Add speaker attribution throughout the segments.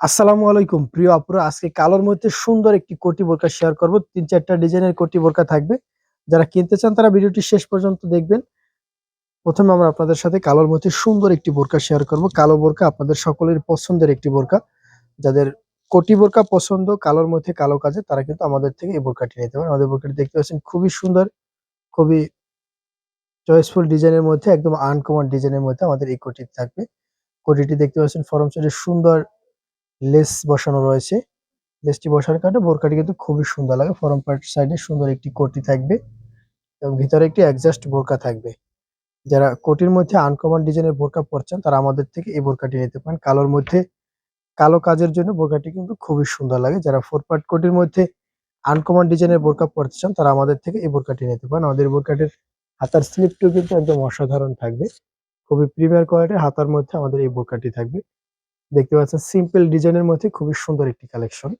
Speaker 1: আসসালামু আলাইকুম। প্রিয় আপুরা, আজকে কালোর মধ্যে সুন্দর একটি কোটি বোরকা শেয়ার করব। তিন চারটা ডিজাইনের কোটি বোরকা থাকবে। যারা কিনতে চান, তারা ভিডিওটি শেষ পর্যন্ত দেখবেন। প্রথমে আমরা আপনাদের সাথে কালোর মধ্যে সুন্দর একটি বোরকা শেয়ার করব। কালো বোরকা আপনাদের সকলের পছন্দের একটি বোরকা। যাদের কোটি বোরকা পছন্দ, কালোর মধ্যে কালো কাজে তারা কিন্তু আমাদের থেকে এই বোরকাটি নিতে পারেন। আমাদের বোরকাটি দেখতে পাচ্ছেন, খুবই সুন্দর, খুবই চয়েসফুল ডিজাইনের মধ্যে, একদম আনকমন ডিজাইনের মধ্যে আমাদের এই কোটি থাকবে। কোটিটি দেখতে পাচ্ছেন, ফরম সাইডে সুন্দর লেস বসানো রয়েছে। লেসটি বসানোর কারণে বোরকাটি কিন্তু খুবই সুন্দর লাগে। ফরম পার্ট সাইডে সুন্দর একটি কোটি থাকবে এবং ভিতরে একটি অ্যাডজাস্ট বোরকা থাকবে। যারা কোটির মধ্যে আনকমন ডিজাইনের বোরকা পরছেন, তারা আমাদের থেকে এই বোরকাটি নিতে পারেন। কালোর মধ্যে, কালো কাজের জন্য বোরকাটি কিন্তু খুবই সুন্দর লাগে। যারা ফোর পার্ট কোটির মধ্যে আনকমন ডিজাইনের বোরকা পরতে চান, তারা আমাদের থেকে এই বোরকাটি নিতে পারেন। আমাদের বোরকাটির হাতার স্লিপটিও কিন্তু একদম অসাধারণ থাকবে। খুবই প্রিমিয়ার কোয়ালিটির হাতার মধ্যে আমাদের এই বোরকাটি থাকবে। দেখতে পাচ্ছেন সিম্পল ডিজাইনের মধ্যে খুবই সুন্দর একটি কালেকশন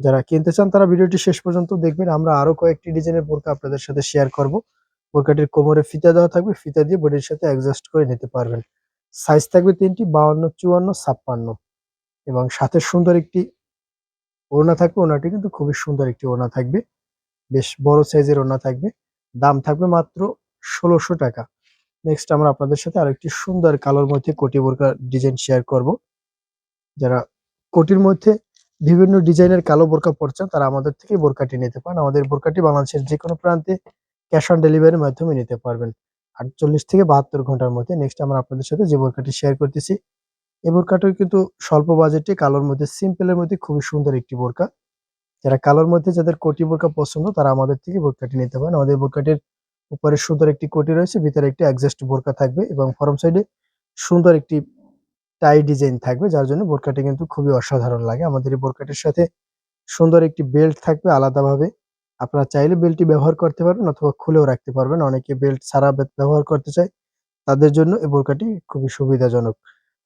Speaker 1: যারা কিনতে চান তারা ভিডিওটি শেষ পর্যন্ত দেখবেন। আমরা আরও কয়েকটি ডিজাইনের বোরকা আপনাদের সাথে শেয়ার করব। বোরকাটির কোমরে ফিতা দেওয়া থাকবে। ফিতা দিয়ে বডির সাথে অ্যাডজাস্ট করে নিতে পারবেন। সাইজ থাকবে তিনটি, বাউন্ন, চুয়ান্ন, ছাপ্পান্ন। এবং সাথে সুন্দর একটি ওড়না থাকবে। ওনাটি কিন্তু খুবই সুন্দর একটি ওড়না থাকবে। বেশ বড় সাইজের ওড়না থাকবে। দাম থাকবে মাত্র ষোলোশো টাকা। নেক্সট আমরা আপনাদের সাথে আরেকটি সুন্দর কালোর মধ্যে কোটি বোরকা ডিজাইন শেয়ার করব। যারা কোটির মধ্যে বিভিন্ন ডিজাইনের কালো বোরকা পড়ছেন তারা আমাদের থেকে বোরকাটি নিতে পারেন। আমাদের বোরকাটি বাংলাদেশের যে কোনো প্রান্তে ক্যাশ অন ডেলিভারির মাধ্যমে নিতে পারবেন। আটচল্লিশ থেকে বাহাত্তর ঘণ্টার মধ্যে। নেক্সট আমরা আপনাদের সাথে যে বোরকাটি শেয়ার করতেছি, এই বোরকাটাও কিন্তু স্বল্প বাজেটে কালোর মধ্যে সিম্পলের মধ্যে খুবই সুন্দর একটি বোরকা যারা কালোর মধ্যে যাদের কোটি বোরকা পছন্দ, তারা আমাদের থেকে বোরকাটি নিতে পারেন। আমাদের বোরকাটির উপরে সুন্দর একটি কোটি রয়েছে, ভিতরে একটি অ্যাডজাস্ট বোরকা থাকবে এবং ফরম সাইডে সুন্দর একটি টাই ডিজাইন থাকবে, যার জন্য বোরকাটি কিন্তু খুবই অসাধারণ লাগে। আমাদের এই বোরকাটির সাথে সুন্দর একটি বেল্ট থাকবে আলাদাভাবে। আপনারা চাইলে বেল্টটি ব্যবহার করতে পারবেন অথবা খুলেও রাখতে পারবেন। অনেকে বেল্ট ছাড়া ব্যবহার করতে চায়, তাদের জন্য এই বোরকাটি খুবই সুবিধাজনক।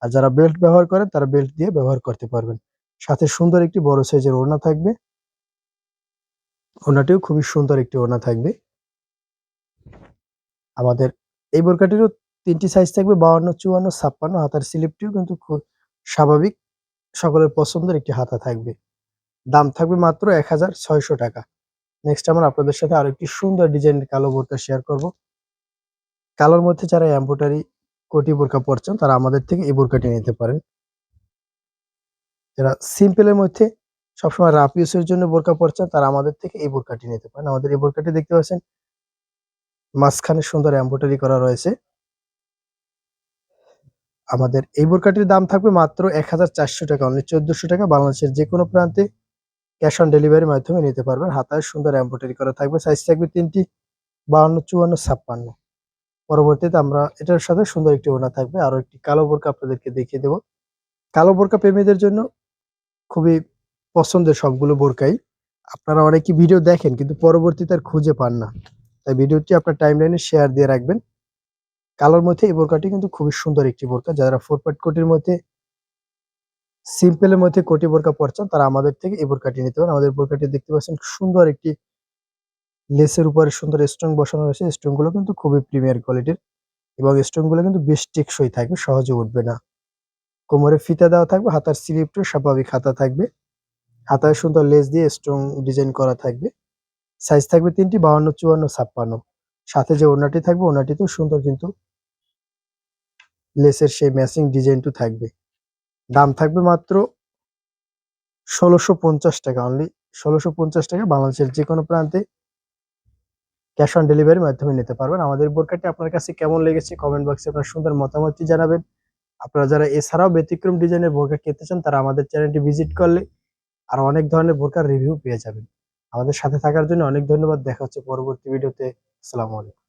Speaker 1: আর যারা বেল্ট ব্যবহার করেন, তারা বেল্ট দিয়ে ব্যবহার করতে পারবেন। সাথে সুন্দর একটি বড় সাইজের ওড়না থাকবে। ওড়নাটিও খুবই সুন্দর একটি ওড়না থাকবে। আমাদের এই বোরকাটিরও তিনটি সাইজ থাকবে, বাউন্ন, চুয়ান্ন, ছাপ্পান্ন, হাতার স্লিপটিও কিন্তু খুব স্বাভাবিক। সকলের পছন্দের একটি হাতা থাকবে। দাম থাকবে মাত্র এক হাজার ছয়শো টাকা। নেক্সট আমরা আপনাদের সাথে আরও একটি সুন্দর ডিজাইনের কালো বোরকা শেয়ার করব। কালোর মধ্যে যারা এম্বোটারি কোটি বোরকা পরছেন, তারা আমাদের থেকে এই বোরকাটি নিতে পারেন। যারা সিম্পলের মধ্যে সবসময় রাফ ইউসের জন্য বোরকা পরছেন, তারা আমাদের থেকে এই বোরকাটি নিতে পারেন। আমাদের এই বোরকাটি দেখতে পাচ্ছেন? মাঝখানে সুন্দর এম্বোটারি করা রয়েছে। আমাদের এই বোরকাটির দাম থাকবে মাত্র এক হাজার চারশো টাকা, অনলি চোদ্দশো টাকা। বাংলাদেশের যে কোনো প্রান্তে ক্যাশ অন ডেলিভারির মাধ্যমে নিতে পারবেন। হাতায় সুন্দর এম্বোটারি করা থাকবে, সাইজ থাকবে তিনটি বাউন্ন চুয়ান্ন, ছাপ্পান্ন। পরবর্তীতে আমরা এটার সাথে সুন্দর একটি ওনা থাকবে আরও একটি কালো বোরকা আপনাদেরকে দেখিয়ে দেব। কালো বোরকা প্রেমীদের জন্য খুবই পছন্দের সবগুলো বোরকাই। আপনারা অনেকে ভিডিও দেখেন, কিন্তু পরবর্তীতে আর খুঁজে পান না। তাই ভিডিওটি আপনার টাইমলাইনে শেয়ার দিয়ে রাখবেন। কালোর মধ্যে এই বোরকাটি কিন্তু খুবই সুন্দর একটি বোরকা। যারা ফোর পার্ট কোটির মধ্যে সিম্পলের মধ্যে কোটি বোরকা পরছেন, তারা আমাদের থেকে এই বোরকাটি নিতে পারেন। আমাদের বোরকাটি দেখতে পাচ্ছেন সুন্দর একটি লেসের উপরে সুন্দর স্ট্রং বসানো রয়েছে। স্ট্রংগুলো কিন্তু খুবই প্রিমিয়ার কোয়ালিটির এবং স্ট্রংগুলো কিন্তু বেশ টেকসই থাকবে, সহজে উঠবে না। কোমরে ফিতা দেওয়া থাকবে, হাতার স্লিপটা স্বাভাবিক হাতা থাকবে। হাতায় সুন্দর লেস দিয়ে স্ট্রং ডিজাইন করা থাকবে। সাইজ থাকবে তিনটি, বাউন্ন, চুয়ান্ন, ছাপ্পান্ন। সাথে যে ওনাটি থাকবে ওনাটিতেও সুন্দর কিন্তু লেসের সেই ম্যাচিং ডিজাইনটু থাকবে। দাম থাকবে মাত্র ষোলোশো পঞ্চাশ টাকা অনলি ষোলোশো পঞ্চাশ টাকা বাংলাদেশের যে কোনো প্রান্তে ক্যাশ অন ডেলিভারির মাধ্যমে নিতে পারবেন। আমাদের বোরকাটি আপনার কাছে কেমন লেগেছে কমেন্ট বক্সে আপনার সুন্দর মতামতটি জানাবেন। আপনারা যারা এছাড়াও ব্যতিক্রম ডিজাইনের বোরকা কিনতে চান, তারা আমাদের চ্যানেলটি ভিজিট করলে আর অনেক ধরনের বোরকার রিভিউ পেয়ে যাবেন। আমাদের সাথে থাকার জন্য অনেক ধন্যবাদ। দেখা হচ্ছে পরবর্তী ভিডিওতে। আসসালামু আলাইকুম।